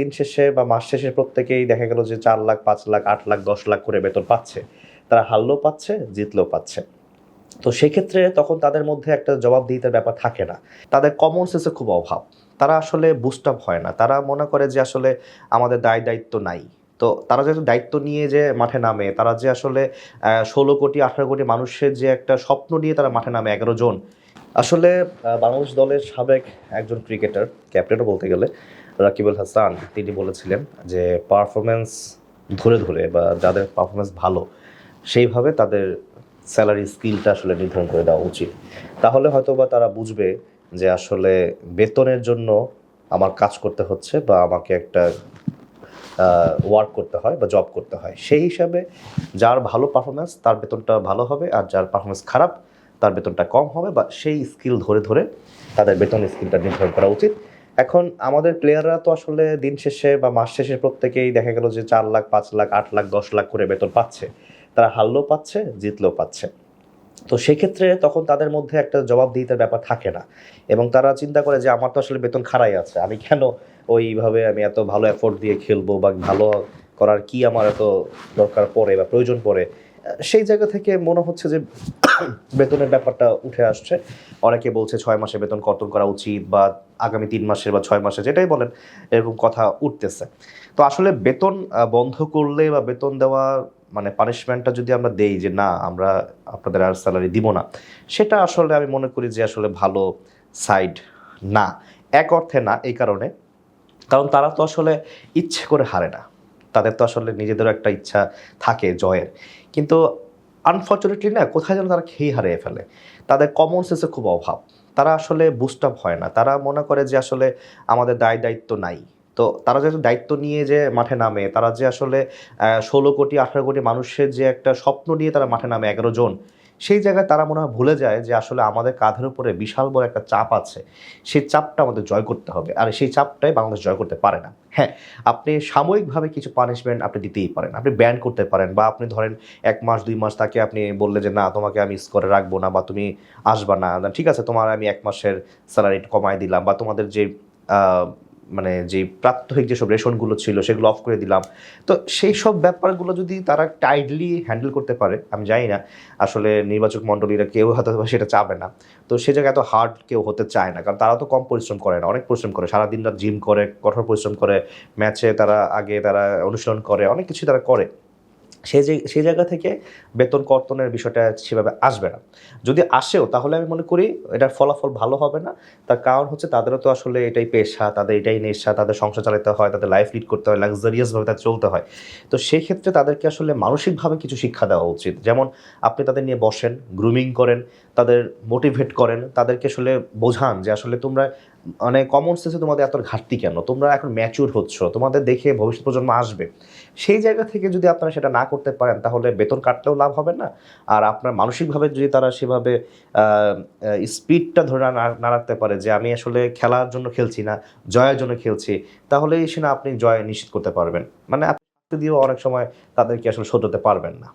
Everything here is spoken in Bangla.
দিন শেষে বা মাস শেষে প্রত্যেকেই দেখা গেল যে চার লাখ, পাঁচ লাখ, আট লাখ, দশ লাখ করে বেতন পাচ্ছে। তারা হারলেও পাচ্ছে, জিতলেও পাচ্ছে। তো সেক্ষেত্রে তখন তাদের মধ্যে একটা জবাবদিহিতার ব্যাপার থাকে না। তাদের কমন সেন্সের খুব অভাব। তারা আসলে বুস্ট আপ হয় না। তারা মনে করে যে আসলে আমাদের দায় দায়িত্ব নাই। তো তারা যে দায়িত্ব নিয়ে যে মাঠে নামে, তারা যে আসলে ষোলো কোটি, আঠারো কোটি মানুষের যে একটা স্বপ্ন নিয়ে তারা মাঠে নামে এগারো জন। আসলে বাংলাদেশ দলের সাবেক একজন ক্রিকেটার ক্যাপ্টেনও বলতে গেলে রাকিবুল হাসান তিনি বলেছিলেন যে পারফরমেন্স ধরে ধরে বা যাদের পারফরমেন্স ভালো, সেইভাবে তাদের স্যালারি স্কিলটা আসলে নির্ধারণ করে দেওয়া উচিত। তাহলে হয়তো বা তারা বুঝবে যে আসলে বেতনের জন্য আমার কাজ করতে হচ্ছে বা আমাকে একটা ওয়ার্ক করতে হয় বা জব করতে হয়। সেই হিসাবে যার ভালো পারফরমেন্স তার বেতনটা ভালো হবে আর যার পারফরমেন্স খারাপ তার বেতনটা কম হবে বা সেই স্কিল ধরে ধরে তাদের বেতন স্কিলটা নির্ধারণ করা উচিত। এখন আমাদের প্লেয়াররা তো আসলে দিন শেষে বা মাস শেষে প্রত্যেকেই দেখা গেল যে চার লাখ, পাঁচ লাখ, আট লাখ, দশ লাখ করে বেতন পাচ্ছে। তারা হারলেও পাচ্ছে, জিতলেও পাচ্ছে। তো সেক্ষেত্রে তখন তাদের মধ্যে একটা জবাবদিহিতার ব্যাপার থাকে না। এবং তারা চিন্তা করে যে আমার তো আসলে বেতন খারাই আছে, আমি কেন ওইভাবে আমি এত ভালো এফোর্ট দিয়ে খেলব বা ভালো করার কি আমার এত দরকার পড়ে বা প্রয়োজন পড়ে? সেই জায়গা থেকে মনে হচ্ছে যে বেতনের ব্যাপারটা উঠে আসছে। অনেকে বলছে ছয় মাসে বেতন কর্তন করা উচিত বা আগামী তিন মাসের বা ছয় মাসে যেটাই বলেন, এরকম কথা উঠতেছে। তো আসলে বেতন বন্ধ করলে বা বেতন দেওয়া মানে পানিশমেন্টটা যদি আমরা দেই যে না, আমরা আপনাদের আর স্যালারি দিব না, সেটা আসলে আমি মনে করি যে আসলে ভালো সাইড না। এক অর্থে না, এই কারণে। কারণ তারা তো আসলে ইচ্ছে করে হারে না। তাদের তো আসলে নিজেদেরও একটা ইচ্ছা থাকে জয়ের। কিন্তু আনফর্চুনেটলি না, কোথায় যেন তারা খেয়ে হারিয়ে ফেলে। তাদের কমন সেন্সের খুব অভাব। তারা আসলে বুস্ট আপ হয় না। তারা মনে করে যে আসলে আমাদের দায় দায়িত্ব নাই। তো তারা যে দায়িত্ব নিয়ে যে মাঠে নামে, তারা যে আসলে ষোলো কোটি, আঠারো কোটি মানুষের যে একটা স্বপ্ন নিয়ে তারা মাঠে নামে, এগারো জন সেই জায়গায় তারা মনে হয় ভুলে যায় যে আসলে আমাদের কাঁধের উপরে বিশাল বড় একটা চাপ আছে। সেই চাপটা আমাদের জয় করতে হবে। আর সেই চাপটাই বাংলাদেশ জয় করতে পারে না। হ্যাঁ আপনি সাময়িকভাবে কিছু পানিশমেন্ট আপনি দিতেই পারেন। আপনি ব্যান করতে পারেন বা আপনি ধরেন এক মাস, দুই মাস তাকে আপনি বললে যে, না, তোমাকে আমি স্কোরে রাখব না বা তুমি আসবা না। ঠিক আছে, তোমার আমি এক মাসের স্যালারি কমায় দিলাম বা তোমাদের যে মানে যে প্রাত্যহিক যেসব রেশনগুলো ছিল সেগুলো অফ করে দিলাম। তো সেই সব ব্যাপারগুলো যদি তারা টাইটলি হ্যান্ডেল করতে পারে, আমি জানি না, আসলে নির্বাচক মণ্ডলীরা কেউ হয়তো সেটা চাবে না। তো সে জায়গায় এত হার্ড কেউ হতে চায় না, কারণ তারা তো কম পরিশ্রম করে না, অনেক পরিশ্রম করে, সারাদিন রাত জিম করে, কঠোর পরিশ্রম করে ম্যাচে তারা আগে তারা অনুশীলন করে, অনেক কিছু তারা করে। সেই যে সেই জায়গা থেকে বেতন কর্তনের বিষয়টা সেভাবে আসবে না। যদি আসেও, তাহলে আমি মনে করি এটার ফলাফল ভালো হবে না। তার কারণ হচ্ছে তাদেরও তো আসলে এটাই পেশা, তাদের এটাই নেশা, তাদের সংসার চালাতে হয়, তাদের লাইফ লিড করতে হয় লাক্সারিয়াসভাবে তাদের চলতে হয়। তো সেই ক্ষেত্রে তাদেরকে আসলে মানসিকভাবে কিছু শিক্ষা দেওয়া উচিত। যেমন আপনি তাদের নিয়ে বসেন গ্রুমিং করেন, তাদের মোটিভেট করেন, তাদেরকে আসলে বোঝান যে আসলে তোমরা মানে কমন সেন্সে তোমাদের এত ঘাটতি কেন? তোমরা এখন ম্যাচিউর হচ্ছ, তোমাদের দেখে ভবিষ্যৎ প্রজন্ম আসবে। সেই জায়গা থেকে যদি আপনারা সেটা না করতে পারেন, তাহলে বেতন কাটলেও লাভ হবে না। আর আপনার মানসিকভাবে যদি তারা সেভাবে স্পিডটা ধরে না রাখতে পারে যে আমি আসলে খেলার জন্য খেলছি না, জয়ের জন্য খেলছি তাহলে সে না আপনি জয় নিশ্চিত করতে পারবেন। মানে আপনি দিয়েও অনেক সময় তাদেরকে আসলে শোধ হতে পারবেন না।